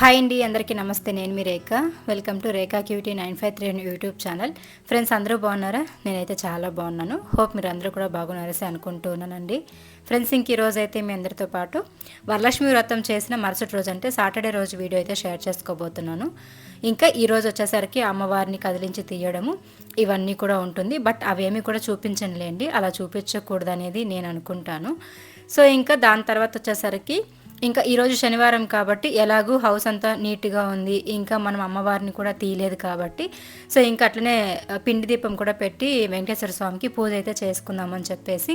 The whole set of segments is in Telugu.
హాయ్ అండి అందరికీ నమస్తే. నేను మీ Rekha. Welcome to Rekha cutie nine five three YouTube channel. Friends అందరూ బాగున్నారా? నేనైతే చాలా బాగున్నాను. హోప్ మీరు అందరూ కూడా బాగున్నారసి అనుకుంటున్నానండి ఫ్రెండ్స్ ఇంక ఈరోజు అయితే మీ అందరితో పాటు వరలక్ష్మి వ్రతం చేసిన మరుసటి రోజు అంటే సాటర్డే రోజు వీడియో అయితే షేర్ చేసుకోబోతున్నాను. ఇంకా ఈరోజు వచ్చేసరికి అమ్మవారిని కదిలించి తీయడము ఇవన్నీ కూడా ఉంటుంది. బట్ అవేమీ కూడా చూపించండి అలా చూపించకూడదు అనేది నేను అనుకుంటాను. సో ఇంకా దాని తర్వాత వచ్చేసరికి ఇంకా ఈరోజు శనివారం కాబట్టి ఎలాగూ హౌస్ అంతా నీట్గా ఉంది. ఇంకా మనం అమ్మవారిని కూడా తీయలేదు కాబట్టి. సో ఇంకా అట్లనే పిండి దీపం కూడా పెట్టి వెంకటేశ్వర స్వామికి పూజ అయితే చేసుకుందామని చెప్పేసి.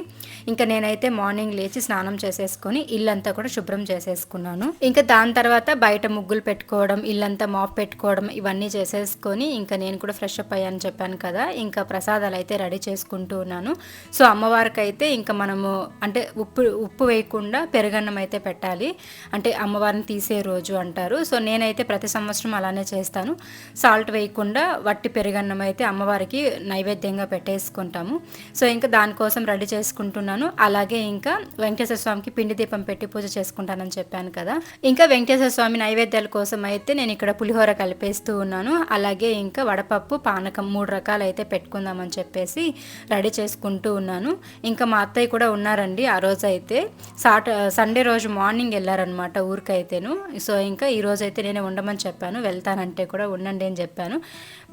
ఇంకా నేనైతే మార్నింగ్ లేచి స్నానం చేసేసుకొని ఇల్లంతా కూడా శుభ్రం చేసేసుకున్నాను. ఇంకా దాని తర్వాత బయట ముగ్గులు పెట్టుకోవడం ఇల్లంతా మాప్ పెట్టుకోవడం ఇవన్నీ చేసేసుకొని ఇంకా నేను కూడా ఫ్రెష్ అప్ అయ్యాను చెప్పాను కదా. ఇంకా ప్రసాదాలు అయితే రెడీ చేసుకుంటూ ఉన్నాను. సో అమ్మవారికి అయితే ఇంకా మనము అంటే ఉప్పు ఉప్పు వేయకుండా పెరుగన్నం అయితే పెట్టాలి. అంటే అమ్మవారిని తీసే రోజు అంటారు. సో నేనైతే ప్రతి సంవత్సరం అలానే చేస్తాను. సాల్ట్ వేయకుండా వట్టి పెరుగన్నం అయితే అమ్మవారికి నైవేద్యంగా పెట్టేసుకుంటాము. సో ఇంకా దానికోసం రెడీ చేసుకుంటున్నాను. అలాగే ఇంకా వెంకటేశ్వర స్వామికి పిండి దీపం పెట్టి పూజ చేసుకుంటానని చెప్పాను కదా. ఇంకా వెంకటేశ్వర స్వామి నైవేద్యాల కోసం అయితే నేను ఇక్కడ పులిహోర కలిపేస్తూ ఉన్నాను. అలాగే ఇంకా వడపప్పు పానకం మూడు రకాలు అయితే పెట్టుకుందామని చెప్పేసి రెడీ చేసుకుంటూ ఉన్నాను. ఇంకా మా అత్తయ్య కూడా ఉన్నారండి ఆ రోజు అయితే సాట సండే రోజు మార్నింగ్ వెళ్ళారనమాట ఊరికైతేను. సో ఇంకా ఈరోజైతే నేనే అయితే ఉండమని చెప్పాను. వెళ్తానంటే కూడా ఉండండి అని చెప్పాను.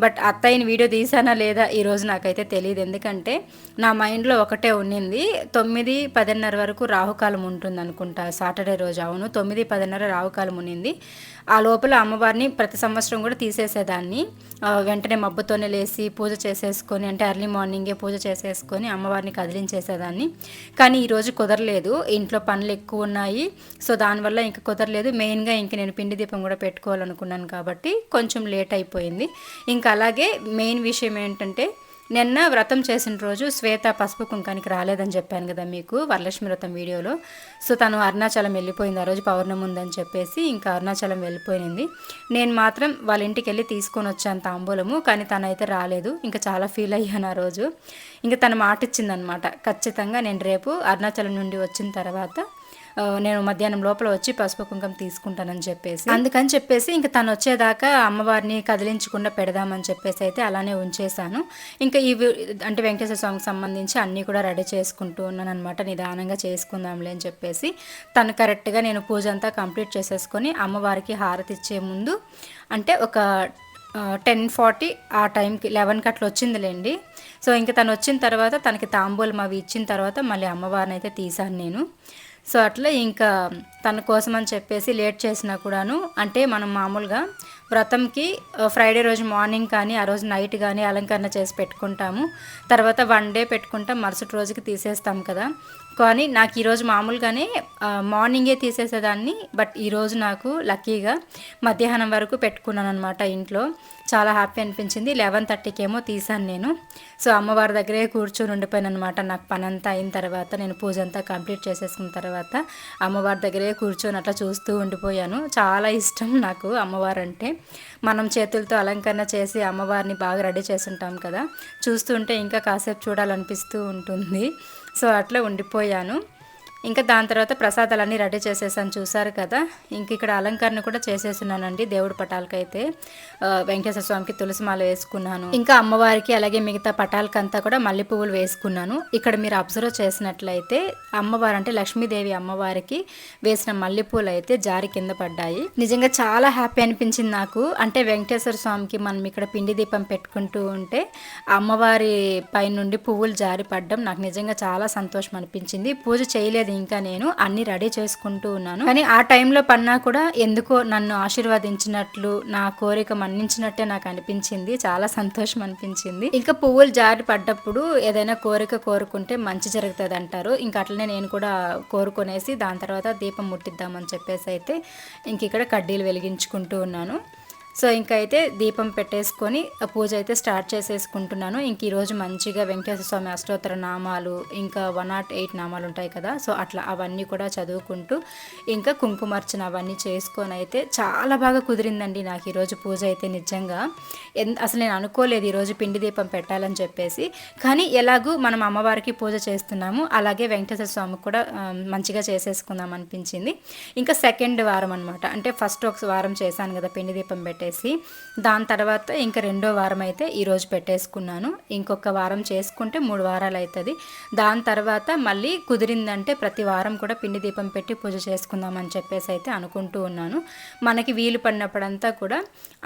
బట్ అత్తయ్యని వీడియో తీసానా లేదా ఈరోజు నాకైతే తెలియదు ఎందుకంటే నా మైండ్లో ఒకటే ఉండింది తొమ్మిది పదిన్నర వరకు రాహుకాలం ఉంటుంది అనుకుంటా సాటర్డే రోజు. అవును తొమ్మిది పదిన్నర రాహుకాలం ఉన్నింది. ఆ లోపల అమ్మవారిని ప్రతి సంవత్సరం కూడా తీసేసేదాన్ని. వెంటనే మబ్బుతోనే లేచి పూజ చేసేసుకొని అంటే ఎర్లీ మార్నింగే పూజ చేసేసుకొని అమ్మవారిని కదిలించేసేదాన్ని. కానీ ఈరోజు కుదరలేదు. ఇంట్లో పనులు ఎక్కువ ఉన్నాయి. సో దానివల్ల ఇంకా కుదరలేదు. మెయిన్గా ఇంక నేను పిండి దీపం కూడా పెట్టుకోవాలనుకున్నాను కాబట్టి కొంచెం లేట్ అయిపోయింది. ఇంకా అలాగే మెయిన్ విషయం ఏంటంటే నిన్న వ్రతం చేసిన రోజు శ్వేత పసుపు కుంకానికి రాలేదని చెప్పాను కదా మీకు వరలక్ష్మి వ్రతం వీడియోలో. సో తను అరుణాచలం వెళ్ళిపోయింది. ఆ రోజు పౌర్ణమి ఉందని చెప్పేసి ఇంకా అరుణాచలం వెళ్ళిపోయింది. నేను మాత్రం వాళ్ళ ఇంటికి వెళ్ళి తీసుకొని వచ్చాను తాంబూలము కానీ తనైతే రాలేదు. ఇంకా చాలా ఫీల్ అయ్యాను ఆ రోజు. ఇంకా తను మాట ఇచ్చిందనమాట ఖచ్చితంగా నేను రేపు అరుణాచలం నుండి వచ్చిన తర్వాత నేను మధ్యాహ్నం లోపల వచ్చి పసుపు కుంకం తీసుకుంటానని చెప్పేసి. అందుకని చెప్పేసి ఇంకా తను వచ్చేదాకా అమ్మవారిని కదిలించకుండా పెడదామని చెప్పేసి అయితే అలానే ఉంచేశాను. ఇంకా ఇవి అంటే వెంకటేశ్వర స్వామికి సంబంధించి అన్నీ కూడా రెడీ చేసుకుంటూ ఉన్నాను అనమాట నిదానంగా చేసుకుందాంలే అని చెప్పేసి తను కరెక్ట్గా నేను పూజ అంతా కంప్లీట్ చేసేసుకొని అమ్మవారికి హారతి ఇచ్చే ముందు అంటే ఒక టెన్ ఫార్టీ ఆ టైంకి లెవెన్కి అట్లా వచ్చిందిలేండి. సో ఇంకా తను వచ్చిన తర్వాత తనకి తాంబూలం అవి ఇచ్చిన తర్వాత మళ్ళీ అమ్మవారిని అయితే తీసాను నేను. సో అట్లా ఇంకా తన కోసం అని చెప్పేసి లేట్ చేసినా కూడాను అంటే మనం మామూలుగా వ్రతంకి ఫ్రైడే రోజు మార్నింగ్ కానీ ఆ రోజు నైట్ కానీ అలంకరణ చేసి పెట్టుకుంటాము. తర్వాత వన్ డే పెట్టుకుంటాం మరుసటి రోజుకి తీసేస్తాం కదా. కానీ నాకు ఈరోజు మామూలుగానే మార్నింగే తీసేసేదాన్ని బట్ ఈరోజు నాకు లక్కీగా మధ్యాహ్నం వరకు పెట్టుకున్నాను అనమాట ఇంట్లో. చాలా హ్యాపీ అనిపించింది. లెవెన్ థర్టీకి ఏమో తీసాను నేను. సో అమ్మవారి దగ్గరే కూర్చొని ఉండిపోయాను అనమాట నాకు పని అంతా అయిన తర్వాత నేను పూజ అంతా కంప్లీట్ చేసేసుకున్న తర్వాత అమ్మవారి దగ్గరే కూర్చొని అట్లా చూస్తూ ఉండిపోయాను. చాలా ఇష్టం నాకు అమ్మవారు అంటే మనం చేతులతో అలంకరణ చేసి అమ్మవారిని బాగా రెడీ చేసి ఉంటాం కదా. చూస్తుంటే ఇంకా కాసేపు చూడాలనిపిస్తూ ఉంటుంది. సో అట్లా ఉండిపోయాను. ఇంకా దాని తర్వాత ప్రసాదాలన్నీ రెడీ చేసేసాను. చూసారు కదా? ఇంక ఇక్కడ అలంకరణ కూడా చేసేసున్నానండి దేవుడి పటాలకైతే. వెంకటేశ్వర స్వామికి తులసి మాల వేసుకున్నాను. ఇంకా అమ్మవారికి అలాగే మిగతా పటాలకంతా కూడా మల్లె పువ్వులు వేసుకున్నాను. ఇక్కడ మీరు అబ్జర్వ్ చేసినట్లయితే అమ్మవారు అంటే లక్ష్మీదేవి అమ్మవారికి వేసిన మల్లెపూలు అయితే జారి కింద పడ్డాయి. నిజంగా చాలా హ్యాపీ అనిపించింది నాకు. అంటే వెంకటేశ్వర స్వామికి మనం ఇక్కడ పిండి దీపం పెట్టుకుంటూ ఉంటే అమ్మవారి పై నుండి పువ్వులు జారి పడ్డం నాకు నిజంగా చాలా సంతోషం అనిపించింది. పూజ చేయలేదు లేదు ఇంకా నేను అన్ని రెడీ చేసుకుంటూ ఉన్నాను. కానీ ఆ టైంలో పన్నా కూడా ఎందుకో నన్ను ఆశీర్వదించినట్లు నా కోరిక మన్నించినట్టే నాకు అనిపించింది. చాలా సంతోషం అనిపించింది. ఇంకా పువ్వులు జారి పడ్డప్పుడు ఏదైనా కోరిక కోరుకుంటే మంచి జరుగుతుంది అంటారు. ఇంకా అట్లనే నేను కూడా కోరుకునేసి దాని తర్వాత దీపం ముట్టిద్దామని చెప్పేసి అయితే ఇంక ఇక్కడ కడ్డీలు వెలిగించుకుంటూ ఉన్నాను. సో ఇంకా అయితే దీపం పెట్టేసుకొని పూజ అయితే స్టార్ట్ చేసేసుకుంటున్నాను. ఇంక ఈరోజు మంచిగా వెంకటేశ్వర స్వామి అష్టోత్తర నామాలు ఇంకా వన్ నాట్ ఎయిట్ నామాలు ఉంటాయి కదా సో అట్లా అవన్నీ కూడా చదువుకుంటూ ఇంకా కుంకుమార్చన అవన్నీ చేసుకొని అయితే చాలా బాగా కుదిరిందండి నాకు ఈరోజు పూజ అయితే నిజంగా. అసలు నేను అనుకోలేదు ఈరోజు పిండి దీపం పెట్టాలని చెప్పేసి. కానీ ఎలాగూ మనం అమ్మవారికి పూజ చేస్తున్నాము అలాగే వెంకటేశ్వర స్వామికి కూడా మంచిగా చేసేసుకుందాం అనిపించింది. ఇంకా సెకండ్ వారం అనమాట అంటే ఫస్ట్ ఒక వారం చేశాను కదా పిండి దీపం పెట్టి పెట్టేసి దాని తర్వాత ఇంకా రెండో వారం అయితే ఈరోజు పెట్టేసుకున్నాను. ఇంకొక వారం చేసుకుంటే మూడు వారాలు అవుతుంది దాని తర్వాత మళ్ళీ కుదిరిందంటే ప్రతి వారం కూడా పిండి దీపం పెట్టి పూజ చేసుకుందామని చెప్పేసి అయితే అనుకుంటూ ఉన్నాను. మనకి వీలు పడినప్పుడంతా కూడా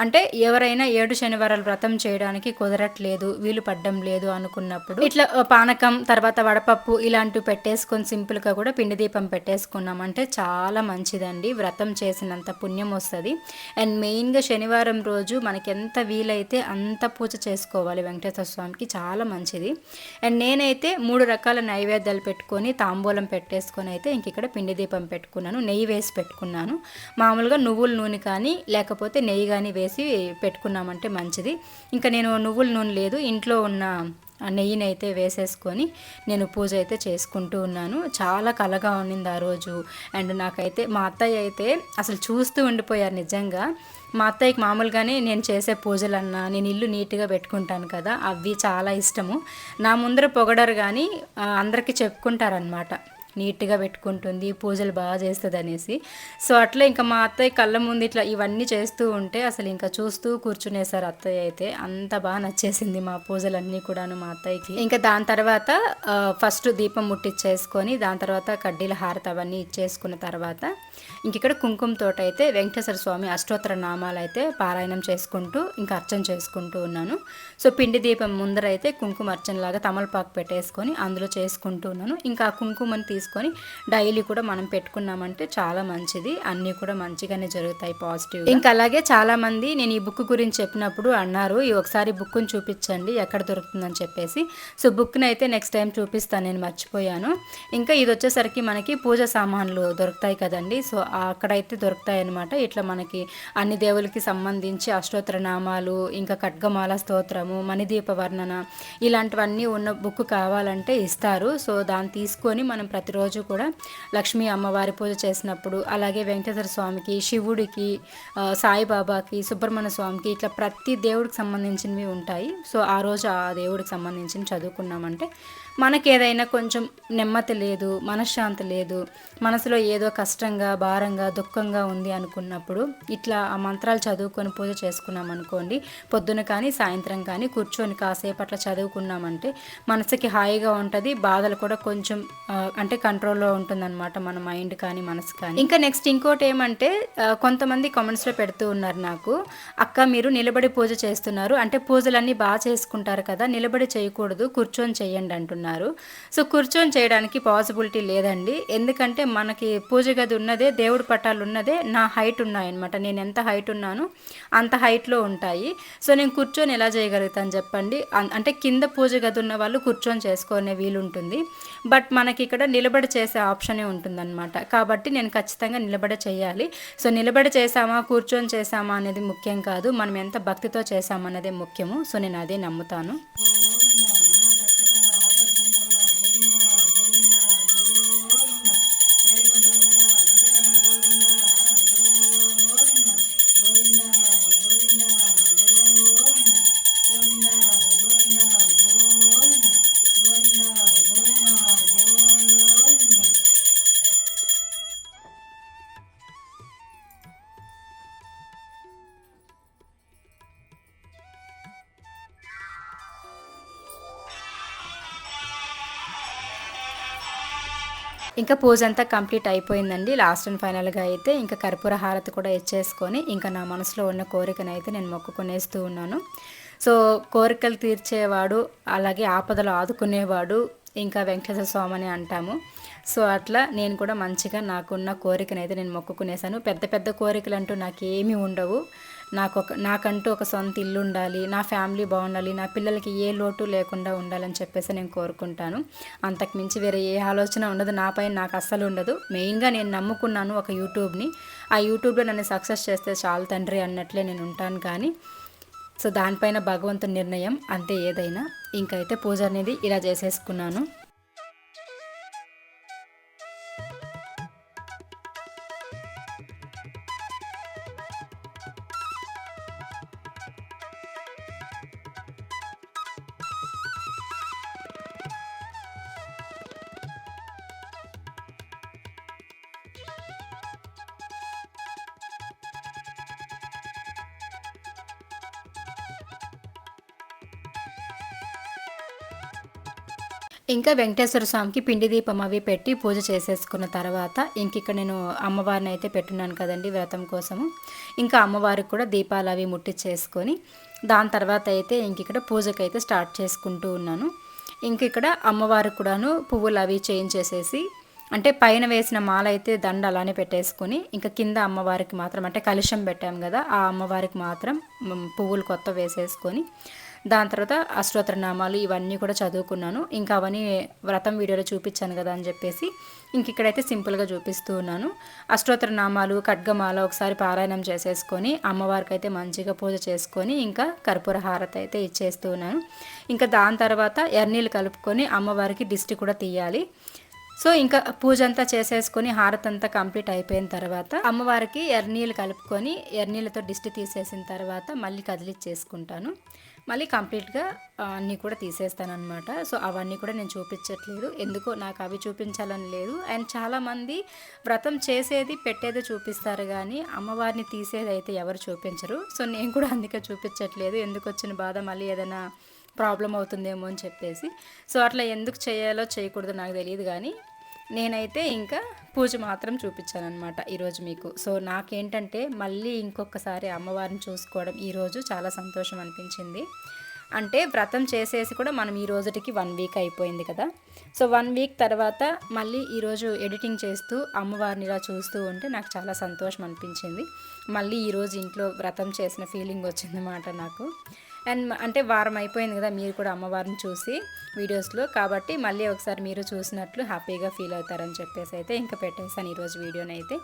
అంటే ఎవరైనా ఏడు శనివారాలు వ్రతం చేయడానికి కుదరట్లేదు వీలు పడ్డం లేదు అనుకున్నప్పుడు ఇట్లా పానకం తర్వాత వడపప్పు ఇలాంటివి పెట్టేసుకొని సింపుల్గా కూడా పిండి దీపం పెట్టేసుకున్నామంటే చాలా మంచిదండి. వ్రతం చేసినంత పుణ్యం వస్తుంది. అండ్ మెయిన్గా శని శనివారం రోజు మనకి ఎంత వీలైతే అంత పూజ చేసుకోవాలి వెంకటేశ్వర స్వామికి. చాలా మంచిది. అండ్ నేనైతే మూడు రకాల నైవేద్యాలు పెట్టుకొని తాంబూలం పెట్టేసుకొని అయితే ఇంక ఇక్కడ పిండి దీపం పెట్టుకున్నాను. నెయ్యి వేసి పెట్టుకున్నాను. మామూలుగా నువ్వుల నూనె కానీ లేకపోతే నెయ్యి కానీ వేసి పెట్టుకున్నామంటే మంచిది. ఇంకా నేను నువ్వుల నూనె లేదు. ఇంట్లో ఉన్న నెయ్యిని అయితే వేసేసుకొని నేను పూజ అయితే చేసుకుంటూ ఉన్నాను. చాలా కలగా ఉన్నింది ఆ రోజు. అండ్ నాకైతే మా అత్తయ్య అయితే అసలు చూస్తూ ఉండిపోయారు నిజంగా. మా అత్తయ్యకి మామూలుగానే నేను చేసే పూజలన్నా నేను ఇల్లు నీట్గా పెట్టుకుంటాను కదా అవి చాలా ఇష్టము. నా ముందర పొగడరు కానీ అందరికీ చెప్పుకుంటారనమాట నీట్గా పెట్టుకుంటుంది పూజలు బాగా చేస్తుంది అనేసి సో అట్లా ఇంకా మా అత్తయ్య కళ్ళ ముందు ఇట్లా ఇవన్నీ చేస్తూ ఉంటే అసలు ఇంకా చూస్తూ కూర్చునేసారు అత్తయ్య అయితే. అంత బాగా నచ్చేసింది మా పూజలన్నీ కూడాను మా అత్తయ్యకి. ఇంకా దాని తర్వాత ఫస్ట్ దీపం ముట్టిచ్చేసుకొని దాని తర్వాత కడ్డీల హారత అవన్నీ ఇచ్చేసుకున్న తర్వాత ఇంక ఇక్కడ కుంకుమతోట అయితే వెంకటేశ్వర స్వామి అష్టోత్తర నామాలు అయితే పారాయణం చేసుకుంటూ ఇంకా అర్చన చేసుకుంటూ ఉన్నాను. సో పిండి దీపం ముందర అయితే కుంకుమ అర్చనలాగా తమలపాకు పెట్టేసుకొని అందులో చేసుకుంటూ ఉన్నాను. ఇంకా ఆ కుంకుమని తీసుకు తీసుకొని డైలీ కూడా మనం పెట్టుకున్నామంటే చాలా మంచిది. అన్నీ కూడా మంచిగానే జరుగుతాయి పాజిటివ్ ఇంకా అలాగే చాలా మంది నేను ఈ బుక్ గురించి చెప్పినప్పుడు అన్నారు ఈ ఒకసారి బుక్ని చూపించండి ఎక్కడ దొరుకుతుందని చెప్పేసి. సో బుక్ని అయితే నెక్స్ట్ టైం చూపిస్తాను నేను మర్చిపోయాను. ఇంకా ఇది వచ్చేసరికి మనకి పూజ సామాన్లు దొరుకుతాయి కదండి. సో అక్కడైతే దొరుకుతాయి అనమాట ఇట్లా మనకి అన్ని దేవులకి సంబంధించి అష్టోత్తర నామాలు ఇంకా ఖడ్గమాల స్తోత్రము మణిదీప వర్ణన ఇలాంటివన్నీ ఉన్న బుక్ కావాలంటే ఇస్తారు. సో దాన్ని తీసుకొని మనం ప్రతి ప్రతిరోజు కూడా లక్ష్మీ అమ్మవారి పూజ చేసినప్పుడు అలాగే వెంకటేశ్వర స్వామికి శివుడికి సాయిబాబాకి సుబ్రహ్మణ్య స్వామికి ఇట్లా ప్రతి దేవుడికి సంబంధించినవి ఉంటాయి. సో ఆ రోజు ఆ దేవుడికి సంబంధించిన చదువుకున్నామంటే మనకి ఏదైనా కొంచెం నెమ్మది లేదు మనశ్శాంతి లేదు మనసులో ఏదో కష్టంగా భారంగా దుఃఖంగా ఉంది అనుకున్నప్పుడు ఇట్లా ఆ మంత్రాలు చదువుకొని పూజ చేసుకున్నాం అనుకోండి పొద్దున కానీ సాయంత్రం కానీ కూర్చొని కాసేపు అట్లా చదువుకున్నామంటే మనసుకి హాయిగా ఉంటుంది బాధలు కూడా కొంచెం అంటే కంట్రోల్లో ఉంటుందన్నమాట మన మైండ్ కానీ మనసు కానీ. ఇంకా నెక్స్ట్ ఇంకోటి ఏమంటే కొంతమంది కామెంట్స్లో పెడుతూ ఉన్నారు నాకు అక్క మీరు నిలబడి పూజ చేస్తున్నారు అంటే పూజలన్నీ బాగా చేసుకుంటారు కదా నిలబడి చేయకూడదు కూర్చొని చేయండి అంటున్నారు. ఉన్నారు. సో కూర్చొని చేయడానికి పాసిబిలిటీ లేదండి. ఎందుకంటే మనకి పూజ గది ఉన్నదే దేవుడి పట్టాలు ఉన్నదే నా హైట్ ఉన్నాయన్నమాట. నేను ఎంత హైట్ ఉన్నానో అంత హైట్లో ఉంటాయి. సో నేను కూర్చొని ఎలా చేయగలుగుతాను చెప్పండి? అంటే కింద పూజ గది ఉన్న వాళ్ళు కూర్చొని చేసుకునే వీలుంటుంది. బట్ మనకి ఇక్కడ నిలబడి చేసే ఆప్షనే ఉంటుందన్నమాట. కాబట్టి నేను ఖచ్చితంగా నిలబడి చేయాలి. సో నిలబడి చేసామా కూర్చొని చేసామా అనేది ముఖ్యం కాదు. మనం ఎంత భక్తితో చేసామన్నదే ముఖ్యము. సో నేను అదే నమ్ముతాను. ఇంకా పూజ అంతా కంప్లీట్ అయిపోయిందండి. లాస్ట్ అండ్ ఫైనల్గా అయితే ఇంకా కర్పూర హారతి కూడా ఇచ్చేసుకొని ఇంకా నా మనసులో ఉన్న కోరికను అయితే నేను మొక్కుకునేస్తూ ఉన్నాను. సో కోరికలు తీర్చేవాడు అలాగే ఆపదలు ఆదుకునేవాడు ఇంకా వెంకటేశ్వర స్వామి అని అంటాము. సో అట్లా నేను కూడా మంచిగా నాకున్న కోరికనైతే నేను మొక్కుకునేసాను పెద్ద పెద్ద కోరికలు అంటూ నాకు ఏమీ ఉండవు. నాకు ఒక నాకంటూ ఒక సొంత ఇల్లు ఉండాలి నా ఫ్యామిలీ బాగుండాలి నా పిల్లలకి ఏ లోటు లేకుండా ఉండాలని చెప్పేసి నేను కోరుకుంటాను. అంతకు మించి వేరే ఏ ఆలోచన ఉండదు నాపై నాకు అస్సలు ఉండదు. మెయిన్గా నేను నమ్ముకున్నాను ఒక యూట్యూబ్ని. ఆ యూట్యూబ్లో నన్ను సక్సెస్ చేస్తే చాలు తండ్రి అన్నట్లే నేను ఉంటాను కానీ సో దానిపైన భగవంతుని నిర్ణయం అంతే ఏదైనా. ఇంకైతే పూజ అనేది ఇలా చేసేసుకున్నాను. ఇంకా వెంకటేశ్వర స్వామికి పిండి దీపం అవి పెట్టి పూజ చేసేసుకున్న తర్వాత ఇంక ఇక్కడ నేను అమ్మవారిని అయితే పెట్టున్నాను కదండి వ్రతం కోసము. ఇంకా అమ్మవారికి కూడా దీపాలు అవి ముట్టించేసుకొని దాని తర్వాత అయితే ఇంక ఇక్కడ పూజకైతే స్టార్ట్ చేసుకుంటూ ఉన్నాను. ఇంక ఇక్కడ అమ్మవారికి కూడాను పువ్వులు అవి చేయించేసేసి అంటే పైన వేసిన మాల అయితే దండ అలానే పెట్టేసుకొని ఇంకా కింద అమ్మవారికి మాత్రం అంటే కలుషం పెట్టాం కదా ఆ అమ్మవారికి మాత్రం పువ్వులు కొత్త వేసేసుకొని దాని తర్వాత అష్టోత్తర నామాలు ఇవన్నీ కూడా చదువుకున్నాను. ఇంకా అవన్నీ వ్రతం వీడియోలో చూపించాను కదా అని చెప్పేసి ఇంక ఇక్కడైతే సింపుల్గా చూపిస్తూ ఉన్నాను. అష్టోత్తర నామాలు ఖడ్గమాల ఒకసారి పారాయణం చేసేసుకొని అమ్మవారికి అయితే మంచిగా పూజ చేసుకొని ఇంకా కర్పూర హారతి అయితే ఇచ్చేస్తూ ఉన్నాను. ఇంకా దాని తర్వాత ఎర్నీళ్ళు కలుపుకొని అమ్మవారికి దిష్టి కూడా తీయాలి. సో ఇంకా పూజ అంతా చేసేసుకొని హారతి అంతా కంప్లీట్ అయిపోయిన తర్వాత అమ్మవారికి ఎర్నీళ్ళు కలుపుకొని ఎర్నీళ్ళతో దిష్టి తీసేసిన తర్వాత మళ్ళీ కదిలిచ్చేసుకుంటాను. మళ్ళీ కంప్లీట్గా అన్నీ కూడా తీసేస్తాను సో అవన్నీ కూడా నేను చూపించట్లేదు. ఎందుకో నాకు అవి చూపించాలని లేదు. అండ్ చాలామంది వ్రతం చేసేది పెట్టేది చూపిస్తారు కానీ అమ్మవారిని తీసేది అయితే ఎవరు చూపించరు. సో నేను కూడా అందుకే చూపించట్లేదు. ఎందుకు వచ్చిన బాధ మళ్ళీ ఏదైనా ప్రాబ్లం అవుతుందేమో అని చెప్పేసి. సో అట్లా ఎందుకు చేయాలో చేయకూడదు నాకు తెలియదు కానీ నేనైతే ఇంకా పూజ మాత్రం చూపించాను అనమాట ఈరోజు మీకు. సో నాకేంటంటే మళ్ళీ ఇంకొకసారి అమ్మవారిని చూసుకోవడం ఈరోజు చాలా సంతోషం అనిపించింది. అంటే వ్రతం చేసేసి కూడా మనం ఈ రోజుటికి వన్ వీక్ అయిపోయింది కదా. సో వన్ వీక్ తర్వాత మళ్ళీ ఈరోజు ఎడిటింగ్ చేస్తూ అమ్మవారిని ఇలా చూస్తూ ఉంటే నాకు చాలా సంతోషం అనిపించింది. మళ్ళీ ఈరోజు ఇంట్లో వ్రతం చేసిన ఫీలింగ్ వచ్చిందన్నమాట నాకు. అండ్ అంటే వారం అయిపోయింది కదా మీరు కూడా అమ్మవారిని చూసి వీడియోస్లో కాబట్టి మళ్ళీ ఒకసారి మీరు చూసినట్లు హ్యాపీగా ఫీల్ అవుతారని చెప్పేసి అయితే ఇంకా పెట్టేశాను ఈరోజు వీడియోని అయితే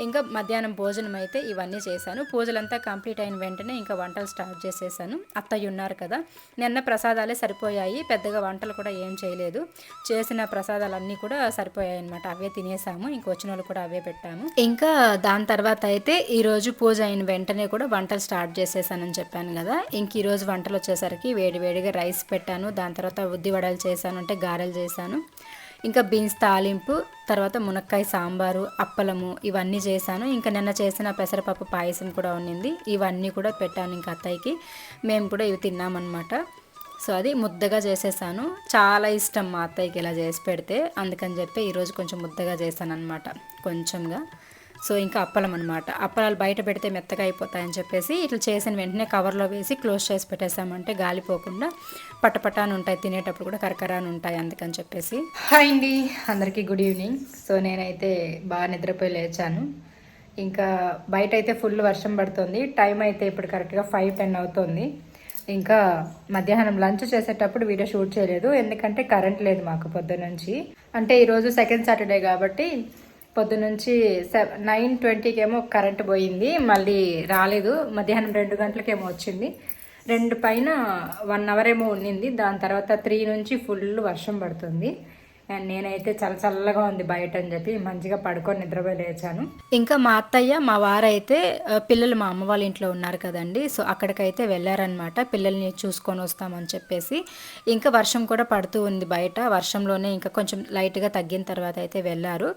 ఇంకా మధ్యాహ్నం భోజనం అయితే ఇవన్నీ చేశాను. పూజలంతా కంప్లీట్ అయిన వెంటనే ఇంకా వంటలు స్టార్ట్ చేసేసాను. అత్తయ్య ఉన్నారు కదా నిన్న ప్రసాదాలే సరిపోయాయి. పెద్దగా వంటలు కూడా ఏం చేయలేదు. చేసిన ప్రసాదాలన్నీ కూడా సరిపోయాయి అనమాట అవే తినేసాము. ఇంక వచ్చిన వాళ్ళు కూడా అవే పెట్టాము. ఇంకా దాని తర్వాత అయితే ఈరోజు పూజ అయిన వెంటనే కూడా వంటలు స్టార్ట్ చేసేసానని చెప్పాను కదా. ఇంక ఈరోజు వంటలు వచ్చేసరికి వేడి వేడిగా రైస్ పెట్టాను. దాని తర్వాత ఉద్ది వడలు చేశాను అంటే గారెలు చేశాను. ఇంకా బీన్స్ తాలింపు తర్వాత మునక్కాయ సాంబారు అప్పలము ఇవన్నీ చేశాను. ఇంకా నిన్న చేసిన పెసరపప్పు పాయసం కూడా ఉన్నింది ఇవన్నీ కూడా పెట్టాను ఇంకా అత్తయ్యకి. మేము కూడా ఇవి తిన్నామన్నమాట. సో అది ముద్దగా చేసేసాను. చాలా ఇష్టం మా అత్తయ్యకి ఇలా చేసి పెడితే. అందుకని చెప్పి ఈరోజు కొంచెం ముద్దగా చేశాను అనమాట కొంచెంగా. సో ఇంకా అప్పలం అనమాట అప్పలాలు బయట పెడితే మెత్తగా అయిపోతాయని చెప్పేసి ఇట్లా చేసిన వెంటనే కవర్లో వేసి క్లోజ్ చేసి పెట్టేసామంటే గాలిపోకుండా పటపటాను ఉంటాయి. తినేటప్పుడు కూడా కరకరాని ఉంటాయి అందుకని చెప్పేసి. హాయ్ అండి. అందరికీ గుడ్ ఈవినింగ్. సో నేనైతే బాగా నిద్రపోయి లేచాను. ఇంకా బయట అయితే ఫుల్ వర్షం పడుతుంది. టైం అయితే ఇప్పుడు కరెక్ట్గా ఫైవ్ టెన్ అవుతుంది. ఇంకా మధ్యాహ్నం లంచ్ చేసేటప్పుడు వీడియో షూట్ చేయలేదు. ఎందుకంటే కరెంట్ లేదు మాకు పొద్దునుంచి అంటే ఈరోజు సెకండ్ సాటర్డే కాబట్టి పొద్దునుంచి సెవెన్ నైన్ ట్వంటీకి ఏమో కరెంట్ పోయింది మళ్ళీ రాలేదు. మధ్యాహ్నం రెండు గంటలకేమో వచ్చింది. రెండు పైన వన్ అవర్ ఏమో ఉండింది దాని తర్వాత త్రీ నుంచి ఫుల్ వర్షం పడుతుంది. అండ్ నేనైతే చల్ల చల్లగా ఉంది బయట అని చెప్పి మంచిగా పడుకొని నిద్రపోయి లేచాను. ఇంకా మా అత్తయ్య మా వారైతే పిల్లలు మా అమ్మ వాళ్ళ ఇంట్లో ఉన్నారు కదండి. సో అక్కడికైతే వెళ్ళారనమాట పిల్లల్ని చూసుకొని వస్తామని చెప్పేసి. ఇంకా వర్షం కూడా పడుతూ ఉంది బయట. వర్షంలోనే ఇంకా కొంచెం లైట్గా తగ్గిన తర్వాత అయితే వెళ్ళారు.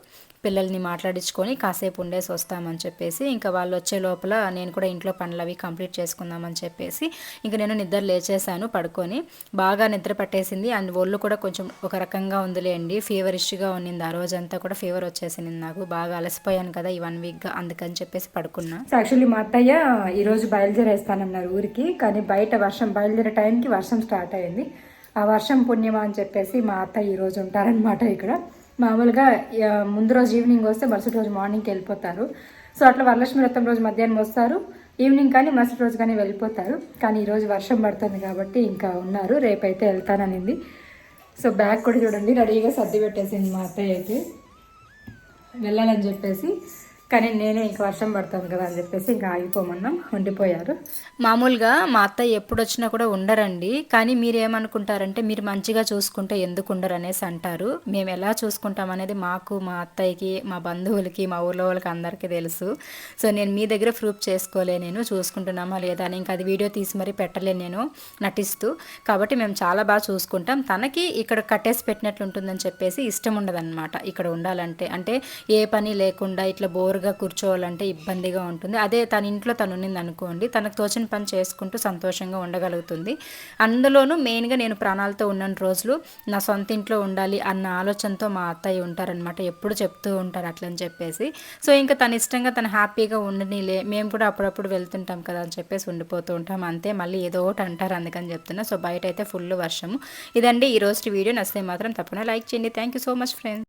పిల్లల్ని మాట్లాడించుకొని కాసేపు ఉండేసి వస్తామని చెప్పేసి ఇంకా వాళ్ళు వచ్చే లోపల నేను కూడా ఇంట్లో పనులు అవి కంప్లీట్ చేసుకుందామని చెప్పేసి ఇంకా నేను నిద్ర లేచేసాను పడుకొని. బాగా నిద్ర పట్టేసింది. అండ్ ఒళ్ళు కూడా కొంచెం ఒక రకంగా ఉందిలేండి. ఫీవరిష్గా ఉన్నింది. ఆ రోజంతా కూడా ఫీవర్ వచ్చేసింది నాకు. బాగా అలసిపోయాను కదా ఈ వన్ వీక్గా అందుకని చెప్పేసి పడుకున్నా. యాక్చువల్లీ మా అత్తయ్య ఈరోజు బయలుదేరేస్తానన్నారు ఊరికి. కానీ బయట వర్షం బయలుదేరే టైంకి వర్షం స్టార్ట్ అయింది. ఆ వర్షం పుణ్యమా అని చెప్పేసి మా అత్త ఈరోజు ఉంటారనమాట ఇక్కడ. మామూలుగా ముందు రోజు ఈవినింగ్ వస్తే మరుసటి రోజు మార్నింగ్కి వెళ్ళిపోతారు. సో అట్లా వరలక్ష్మి వ్రతం రోజు మధ్యాహ్నం వస్తారు. ఈవినింగ్ కానీ మరుసటి రోజు కానీ వెళ్ళిపోతారు. కానీ ఈరోజు వర్షం పడుతుంది కాబట్టి ఇంకా ఉన్నారు. రేపైతే వెళ్తాననింది. సో బ్యాగ్ కూడా చూడండి రెడీగా సర్ది పెట్టేసింది మా అత్తయ్య అయితే. వెళ్ళాలని చెప్పేసి కానీ నేనే ఇంక వర్షం పడుతుంది కదా అని చెప్పేసి ఇంకా ఆగిపోమన్నాం ఉండిపోయారు. మామూలుగా మా అత్తయ్య ఎప్పుడు వచ్చినా కూడా ఉండరండి. కానీ మీరు ఏమనుకుంటారంటే మీరు మంచిగా చూసుకుంటే ఎందుకు ఉండరు అనేసి అంటారు. మేము ఎలా చూసుకుంటాం అనేది మాకు మా అత్తయ్యకి మా బంధువులకి మా ఊర్లో వాళ్ళకి అందరికీ తెలుసు. సో నేను మీ దగ్గర ప్రూఫ్ చేసుకోలే నేను చూసుకుంటున్నామా లేదా అని ఇంకా అది వీడియో తీసి మరీ పెట్టలేను నేను నటిస్తూ. కాబట్టి మేము చాలా బాగా చూసుకుంటాం. తనకి ఇక్కడ కట్టేసి పెట్టినట్లు ఉంటుందని చెప్పేసి ఇష్టం ఉండదన్నమాట. ఇక్కడ ఉండాలంటే. అంటే ఏ పని లేకుండా ఇట్లా బోర్గా కూర్చోవాలంటే ఇబ్బందిగా ఉంటుంది. అదే తన ఇంట్లో తను ఉన్నింది అనుకోండి తనకు తోచిన పని చేసుకుంటూ సంతోషంగా ఉండగలుగుతుంది. అందులోనూ మెయిన్గా నేను ప్రాణాలతో ఉన్న రోజులు నా సొంత ఇంట్లో ఉండాలి అన్న ఆలోచనతో మా అత్తయ్య ఉంటారనమాట ఎప్పుడు చెప్తూ ఉంటారు అట్లని చెప్పేసి. సో ఇంకా తన ఇష్టంగా తను హ్యాపీగా ఉండనిలే మేము కూడా అప్పుడప్పుడు వెళ్తుంటాం కదా అని చెప్పేసి ఉండిపోతూ ఉంటాం. అంతే మళ్ళీ ఏదో ఒకటి అంటారు అందుకని చెప్తున్నా. సో బయట అయితే ఫుల్ వర్షము. ఇదండి ఈ రోజు వీడియో. నచ్చితే మాత్రం తప్పకుండా లైక్ చేయండి. Thank you so much friends.